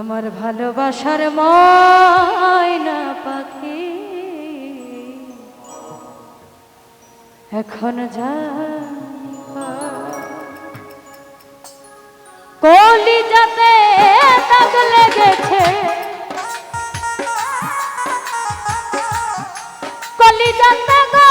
আমার ভালোবাসার ময়না পাখি। এখন যা কলি যাতে দাগ লেগেছে। কলি যাতে গো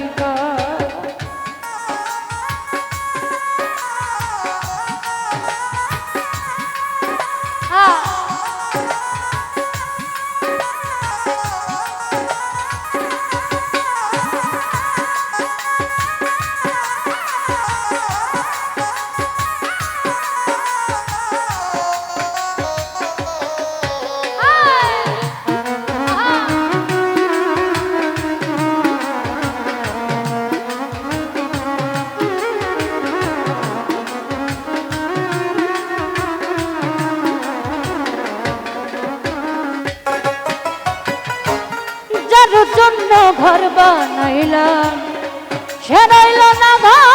ঘর বানাইলাম সে না ঘরে।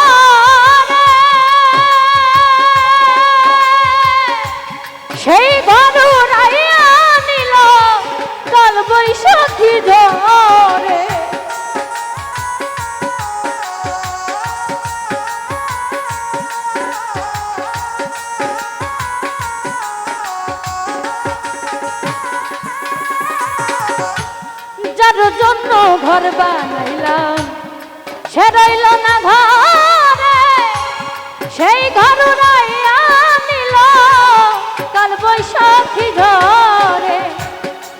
জন্য ঘর বানাইলাম। সে রইল না ঘরে, সেই ঘর উড়াইয়া নিল কাল বৈশাখী ঝরে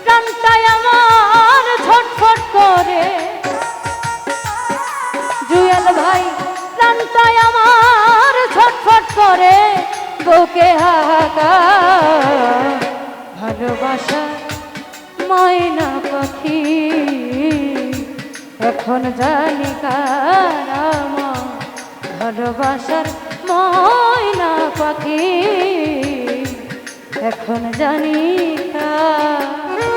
প্রাণটাই আমার ছটফট করে। জুয়েল ভাই, প্রাণটাই আমার ছটফট করে। বুকে হাহাকার, ভালোবাসা ময়না পাখি। এখন জানি কারাম ভালোবাসার ময়না পাখি। এখন জানি কার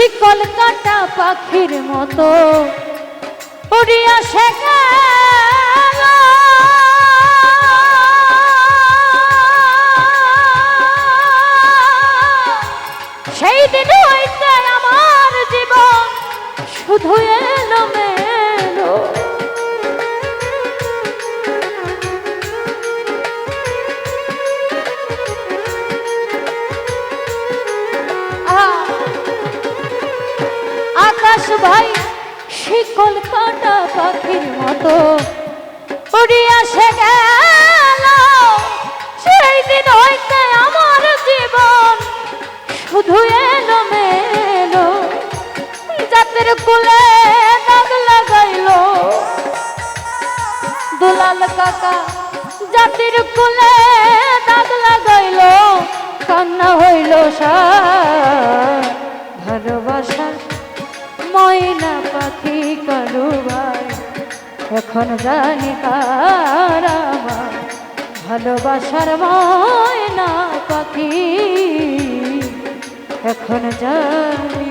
শিকল কাটা পাখির মতো। উড়িয়া সে শিকল কাটা পাখির মতো। উড়িয়া সে গেল। সেই দিন হইতে আমার জীবন শুধু এলো মেলো জাতের কুলে দাগ লাগাইলো। দুলাল কাকা, জাতির কুলে দাগ লাগাইলো। কান্না হইল সার, ভালোবাসার ময়না পাখি কালু ভাই এখন জানি কার ভালোবাসার ময়না পাখি। এখন জানি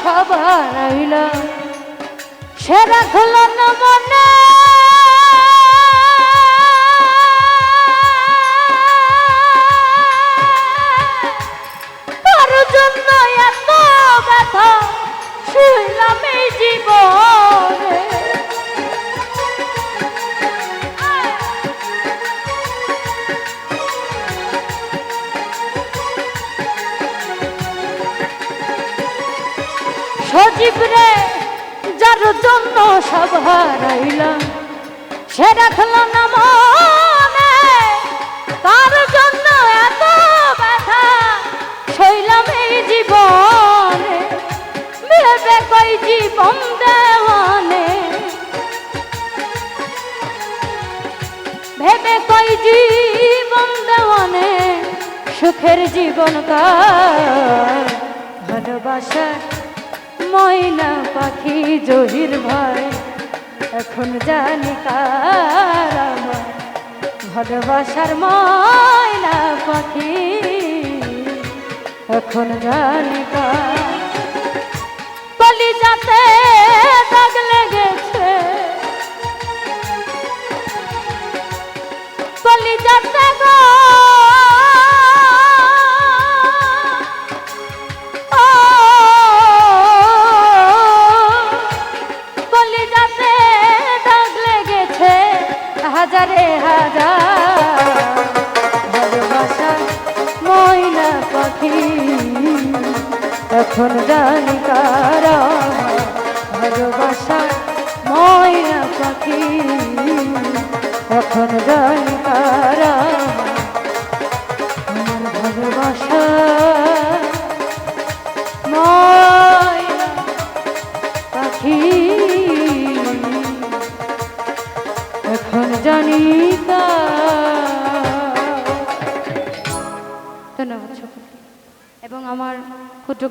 সব রইল। সে রাখল না জন্য সব সে রাখল না মনে, তার জন্য এত ব্যথা। এই জীবনে, ভেবে কই জীবন দেওয়ানে। ভেবে কই জীবন দেওয়ানে, সুখের জীবন কার। ভালোবাসার ময়না পাখি। জহির ভাই এখন জানি ভালোবাসার ময়না পাখি এখন জানি কার। কলি ধন্যবাদ। এবং আমার ক্ষুদ্র